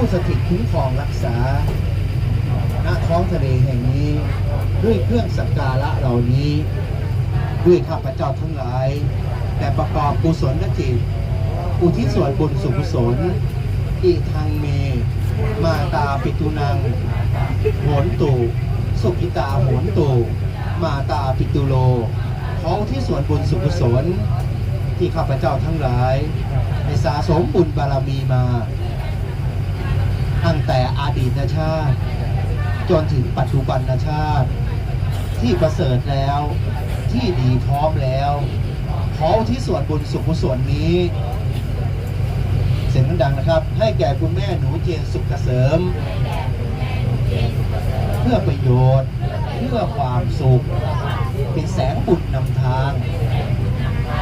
ผู้สถิตคุ้มครองรักษา ณท้องทะเลแห่งนี้ ด้วยเครื่องสักการะเหล่านี้ ด้วยข้าพเจ้าทั้งหลาย แต่ประกอบกุศลจิตอุทิศส่วนบุญสุกุศลอีทางเม มาตาปิตุนังโหนตูสุกิตาโหนตูมาตาปิตุโล ของที่ส่วนบุญสุกุศลที่ข้าพเจ้าทั้งหลายได้สะสมบุญบารมีมา ตั้งแต่อดีตชาติ จนถึงปัจจุบันชาติ ที่ประเสริฐแล้วที่ดีพร้อมแล้วขอที่ส่วนบุญสุขุศลนี้ เสียงดังนะครับ ให้แก่คุณแม่หนูเจนสุขเกษมเพื่อประโยชน์ เพื่อความสุข เป็นแสงบุญนำทาง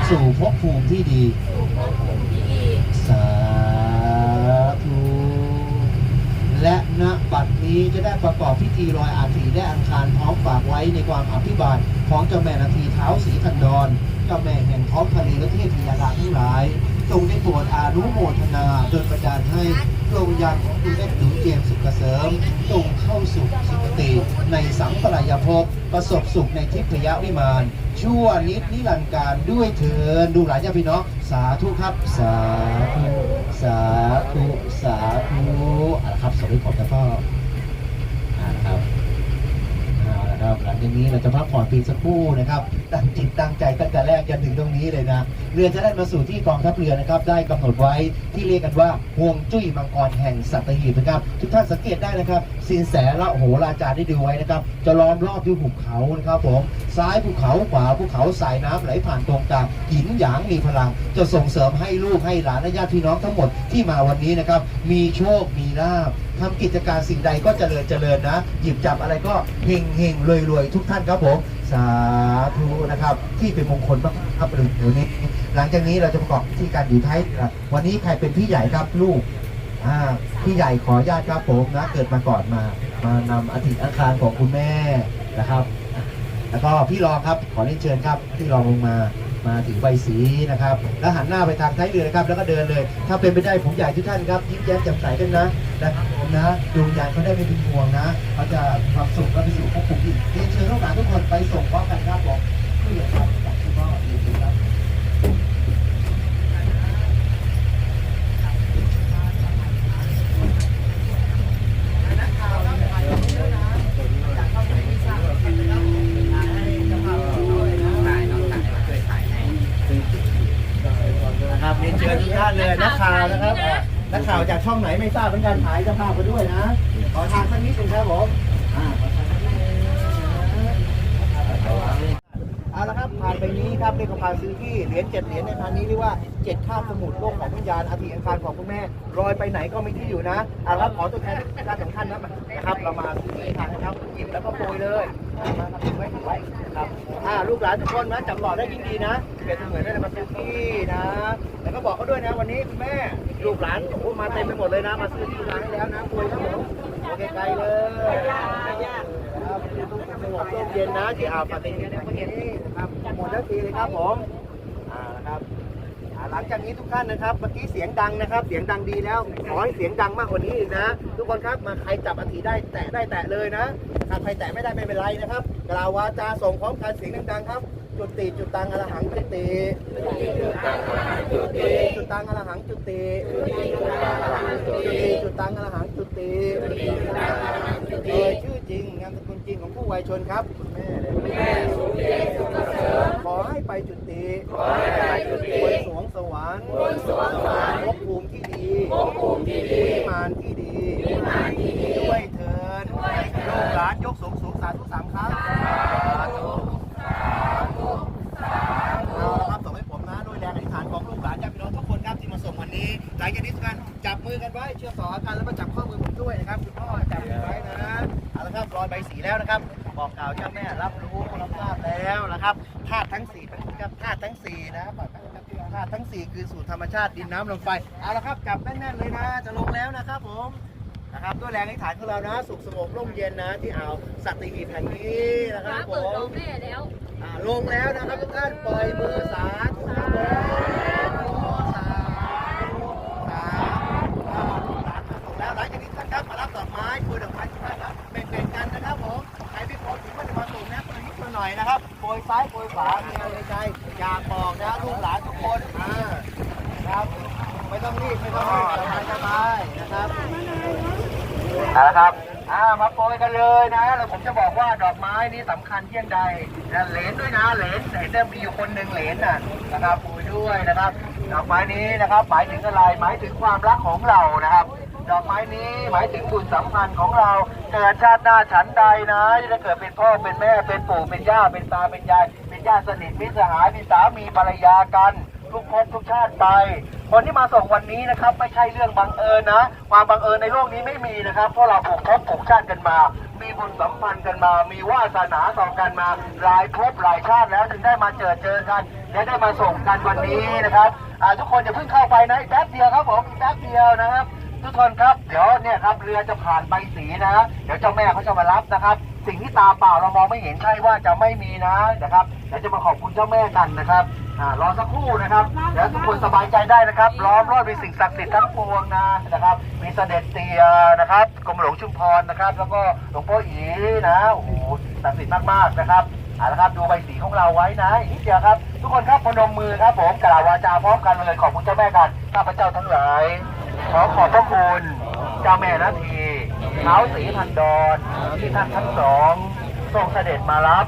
สู่ภพภูมิที่ดีสาธุ และ ณบัดนี้จะได้ประกอบพิธีลอยอาถีและอังคารพร้อมฝากไว้ในความอภิบาลของเจ้าแม่นาทีเท้าสีทันดรเจ้าแม่แห่งท้องทะเลและเทพพยาดาทั้งหลายจงได้โปรดอานุโมทนาโดยประดานให้ดวงวิญญาณของคุณแม่หนูเจมส์สุขเกษมจงเข้าสู่สุคติ ในสังปรายภพประสบสุขในทิพยวิมาน ชั่วนิดนิรันดร์การด้วยเถินดูหลายญาติพี่น้องสาธุครับ สาธุสาธุสาธุเอาละครับสวัสดีขอบพระพ่ออ่านะครับเอาละครับหลังจากนี้เราจะพักผ่อนเพียงสักครู่นะครับตั้งจิตตั้งใจตั้งแต่แรกจน ถึงตรงนี้เลยนะเรือจะได้มาสู่ที่กองทัพเรือนะครับ ได้กำหนดไว้ที่เรียกกันว่าห่วงจุ้ยมังกรแห่งสัตหีบนะครับ ทุกท่านสังเกตได้นะครับสินแสละโหราจารย์ได้ดูไว้นะครับ จะล้อมรอบด้วยภูเขานะครับผมซ้ายภูเขาขวาภูเขาสายน้ำไหลผ่านตรงกลางหินหยางมีพลัง จะส่งเสริมให้ลูกให้หลานและญาติพี่น้องทั้งหมดที่มาวันนี้นะครับ มีโชคมีลาภทำกิจการสิ่งใดก็เจริญเจริญนะ หยิบจับอะไรก็เฮงเฮงรวยรวยทุกท่านครับผม สาธุนะครับ ที่เป็นมงคลมากครับเดี๋ยวนี้ หลังจากนี้เราจะประกอบพิธีการอยู่ท้ายวันนี้ใครเป็นพี่ใหญ่ครับลูกอ่าพี่ใหญ่ขอญาตครับผมนะ เกิดมาก่อนมา มานำอธิอาคารของคุณแม่นะครับ แล้วก็พี่รองครับขอเรียนเชิญครับพี่รองลงมา มาถึงใบสีนะครับ แล้วหันหน้าไปทางท้ายเรือนะครับ แล้วก็เดินเลย ถ้าเป็นไปได้ผมอยากให้ทุกท่านครับยิ้มแย้มแจ่มใสกันนะนะครับผมนะดวงวิญญาณเขาได้ไม่เป็นห่วงนะเขาจะความสุขและไปสู่ภพภูมิที่ดีเรียนเชิญลูกหลานทุกคนไปส่งพร้อมกันครับผมผู้ใหญ่ครับจากคุณพ่อเรียนเชิญครับนะครับ ทุกท่านเลยนักข่าวนะครับอะนักข่าวจากช่องไหนไม่ทราบเหมือนกันถ่ายเจะภาพไปด้วยนะ ขอทางสักนิดหนึงครับผมอ่าขอทางสักนิดนึงเอาละครับผ่านไปนี้ครับเรียกว่าพาซื้อที่เหรียญเจ็ดเหรียญในพันนี้เรียกว่าเจ็ดคาบสมุดโลกของวิญญาณอาทิอังคารของคุณแม่ลอยไปไหนก็ไม่ที่อยู่นะเอาละครับขอตัวแทนด้านสำคัญนะครับเรามาซื้อที่ทางนะครับหยิบแล้วก็โปรยเลยมาครับถือไว้ถือไว้ครับ อ่าลูกหลานทุกคนนะจับหลอดได้ยิ่งดีนะเปรียนเสมือนได้มาซื้อที่นะแล้วก็บอกเขาด้วยนะวันนี้คุณแม่ลูกหลานโอ้มาเต็มไปหมดเลยนะ มาซื้อที่ร้านให้แล้วนะคุยครับผมโอเคไกลเลยครับสงบร่มเย็นนะที่อ่าวปาตินนะครับนะครับหมดแล้วทีเลยครับผมอ่านะครับอ่า หลังจากนี้ทุกท่านนะครับเมื่อกี้เสียงดังนะครับ เสียงดังดีแล้วขอให้เสียงดังมากกว่านี้อีกนะ ทุกคนครับมาใครจับอัฐิได้แตะได้แตะเลยนะถ้าใครแตะไม่ได้ไม่เป็นไรนะครับ กล่าววาจาส่งพร้อมกันเสียงดังๆครับ จุติจุตังอรหังจุติจุตังอรหังจุติจุติจุตังอรหังจุติโดยชื่อจริงนามสกุลจริงของผู้วัยชนครับคุณแม่เลย ขอให้ไปจุติบนสวงสวรรค์ภพภูมิที่ดีวิมานที่ดีด้วยเถินลูกหลานยกสูงสูงสาธุสามครั้งเอาละครับส่งให้ผมนะด้วยแรงอธิษฐานของลูกหลานญาติพี่น้องทุกคนครับที่มาส่งวันนี้หลังจากนี้ทุกท่านจับมือกันไว้เชื่อต่อกันแล้วมาจับ สี่นะปล่อยธาตุทั้งสี่คือสู่ธรรมชาติดินน้ำลมไฟเอาละครับจับแน่นๆเลยนะ จะลงแล้วนะครับผมนะครับด้วยแรงอธิฐานของเรานะ สุขสงบร่มเย็นนะ ที่อ่าวสัตหีบแห่งนี้นะครับผมลงแม่แล้วลงแล้วนะครับทุกท่านปล่อยมือสาธุครับผมสาธุสาธุาธุสแล้วหลังจากนี้ท่านครับมารับดอกไม้คุยดอกไม้ทุกท่านครับเป็นๆกันนะครับผมใครไม่พอถือว่าจะมาส่งนะคนละนิดคนละหน่อยนะครับโปรยซ้ายโปรยขวามีอะไนใจอย่า นะครับเอาละครับอ่ามาโปรยกันเลยนะ แล้วผมจะบอกว่าดอกไม้นี้สำคัญเที่ยงใดนะเหรนด้วยนะเหรนเห็นได้มีอยู่คนหนึ่งเหรนน่ะนะครับโปรยด้วยนะครับ ดอกไม้นี้นะครับ หมายถึงอะไรหมายถึงความรักของเรานะครับ ดอกไม้นี้หมายถึงบุญสัมพันธ์ของเราเกิดชาติหน้าฉันใดนะจะเกิดเป็นพ่อเป็นแม่เป็นปู่เป็นย่าเป็นตาเป็นยายเป็นญาติสนิทมิตรสหายเป็นสามีภรรยากันทุกภพทุกชาติไป คนที่มาส่งวันนี้นะครับ ไม่ใช่เรื่องบังเอิญนะ ความบังเอิญในโลกนี้ไม่มีนะครับเพราะเราผูกภพผูกชาติกันมา มีบุญสัมพันธ์กันมา มีวาสนาต่อกันมาหลายภพหลายชาติแล้วถึงได้มาเจอเจอกันและได้มาส่งกันวันนี้นะครับทุกคนอย่าเพิ่งเข้าไปนะแป๊บเดียวครับผมแป๊บเดียวนะครับ ทุกคนครับเดี๋ยวเนี่ยครับเรือจะผ่านใบสีนะเดี๋ยวเจ้าแม่เขาจะมารับนะครับสิ่งที่ตาเปล่าเรามองไม่เห็นใช่ว่าจะไม่มีนะนะครับเดี๋ยวจะมาขอบคุณเจ้าแม่กันนะครับ อ่ารอสักครู่นะครับเดี๋ยวทุกคนสบายใจได้นะครับล้อมรอบด้วยสิ่งศักดิ์สิทธิ์ทั้งปวงนะนะครับ มีเสด็จเตียนะครับกรมหลวงชุมพรนะครับ แล้วก็หลวงพ่ออีนะโอ้โหศักดิ์สิทธิ์มากๆนะครับเอาละครับดูใบสีของเราไว้นะอีกนิดเดียวครับ ทุกคนครับพนมมือครับผมกล่าววาจาพร้อมกันเลยขอบคุณเจ้าแม่กันข้าพเจ้าทั้งหลาย ขอขอบพระคุณเจ้าแม่นาทีเท้าสีพันดอนที่ท่านทั้งสองทรงเสด็จมารับ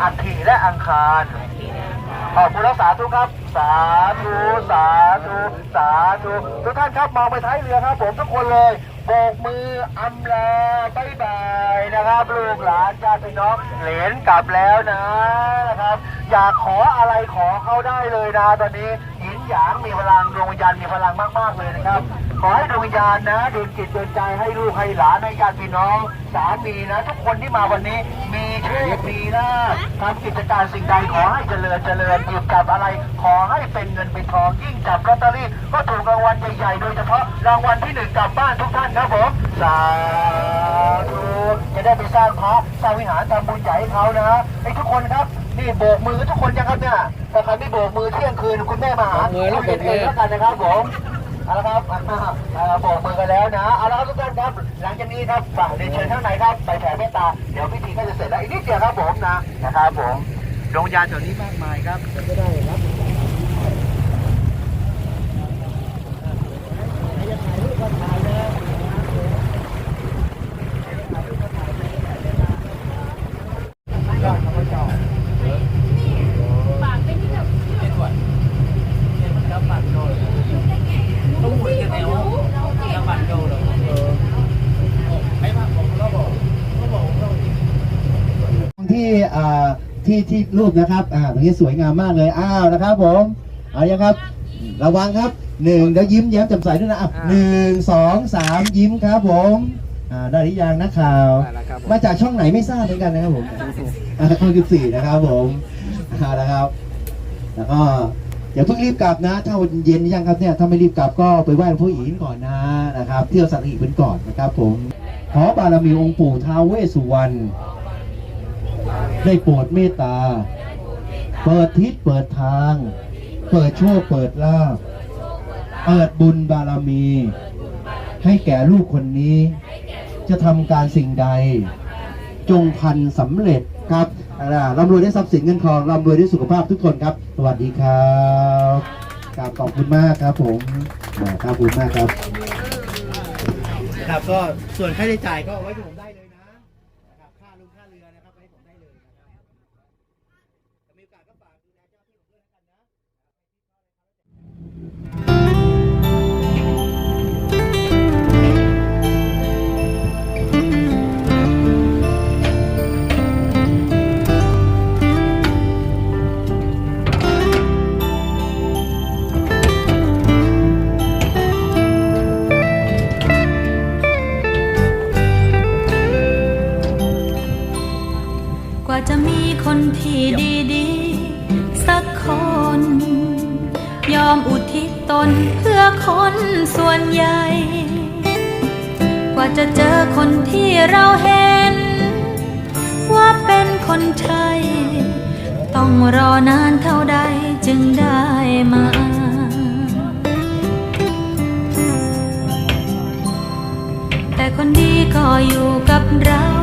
อัฐิและอังคาร ขอบคุณรักษาทุครับ สาธุสาธุสาธุทุกท่านครับมองไปท้ายเรือครับ ผมทุกคนเลยโบกมืออำลาบายบายนะครับลูกหลานญาติพี่น้องเหลนกลับแล้วนะนะครับ อยากขออะไรขอเขาได้เลยนะ ตอนนี้หยินหยางมีพลังดวงวิญญาณมีพลังมาก ๆ เลยนะครับ ขอให้ดวงวิญญาณนะดวงจิตดวงใจให้ลูกให้หลานให้ญาติพี่น้องสามีนะ ทุกคนที่มาวันนี้มีโชคมีลาภทำกิจการสิ่งใดขอให้เจริญเจริญหยิบจับอะไร ขอให้เป็นเงินเป็นทองยิ่งจับลอตเตอรี่ก็ถูกรางวัลใหญ่ๆโดยเฉพาะรางวัลที่หนึ่งกลับบ้านทุกท่านครับผมสาธุจะได้ไปสร้างพระสร้างวิหารทำบุญใหญ่ให้เขานะไอ้ทุกคนครับนี่โบกมือทุกคนยังครับเนี่ยถ้าใครไม่โบกมือเที่ยงคืนคุณแม่มาหาโบกมือแล้วคุยกันเองแล้วกันนะครับผม เอาละครับอ่าอ่าบอกมือกันแล้วนะ เอาละครับทุกท่านครับ หลังจากนี้ครับฝากเรียนเชิญข้างในครับ ไปแผ่เมตตา เดี๋ยวพิธีก็จะเสร็จแล้วอีกนิดเดียวครับผมนะ นะครับผมดวงยาณแถวนี้มากมายครับจะได้ครับ ที่อ่า ที่ที่รูปนะครับ อ่าตรงนี้สวยงามมากเลย อ้าวนะครับผมเอายังครับ ระวังครับหนึ่งเดี๋ยวยิ้มแย้มแจ่มใสด้วยนะอะหนึ่งสองสามยิ้มครับผม อ่าได้หรือยังนักข่าว ได้แล้วครับผม มาจากช่องไหนไม่ทราบเหมือนกันนะครับผมอ่าช่องสิบสี่นะครับผมเอาละครับ แล้วก็อย่าเพิ่งรีบกลับนะ ถ้าวันเย็นยังครับเนี่ย ถ้าไม่รีบกลับก็ไปไหว้หลวงพ่ออินก่อนนะนะครับ เที่ยวสัตหีบกันก่อนนะครับผม ขอบารมีองค์ปู่ท้าวเวสสุวรรณ ได้โปรดเมตตา เปิดทิศเปิดทาง เปิดโชคเปิดลาภเปิดบุญบารมี ให้แก่ลูกคนนี้ จะทำการสิ่งใด จงพันสำเร็จครับอ่าร่ำรวยได้ทรัพย์สินเงินทองร่ำรวยได้สุขภาพทุกคนครับ สวัสดีครับกราบขอบคุณมากครับผมขอบคุณมากครับ ครับก็ส่วนค่าใช้จ่ายก็ไว้ที่ผมได้ คนที่ดีๆ สักคน ยอมอุทิศตนเพื่อคนส่วนใหญ่ กว่าจะเจอคนที่เราเห็น ว่าเป็นคนใช่ ต้องรอนานเท่าใดจึงได้มาแต่คนดีก็อยู่กับเรา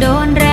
โดนแร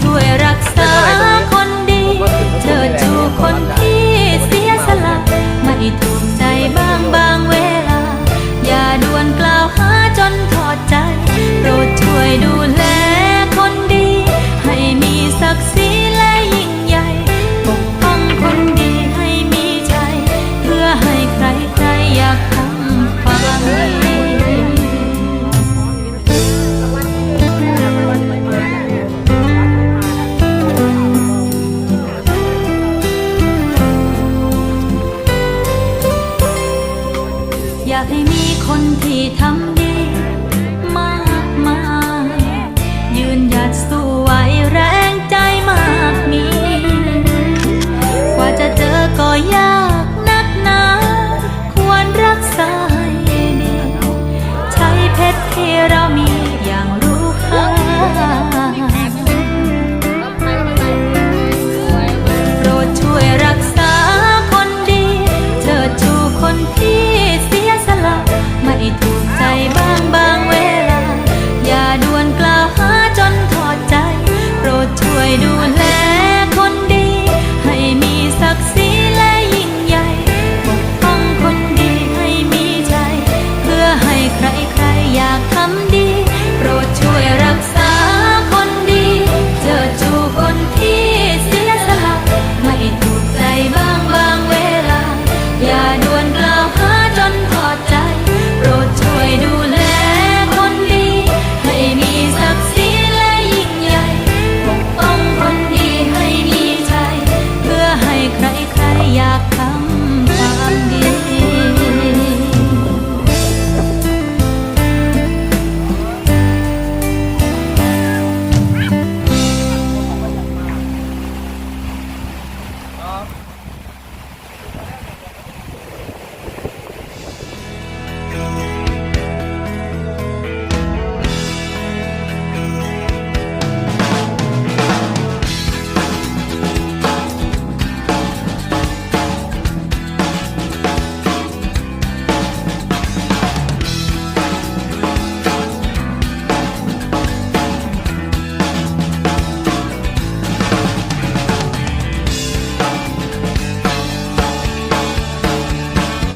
ช่วยรักษา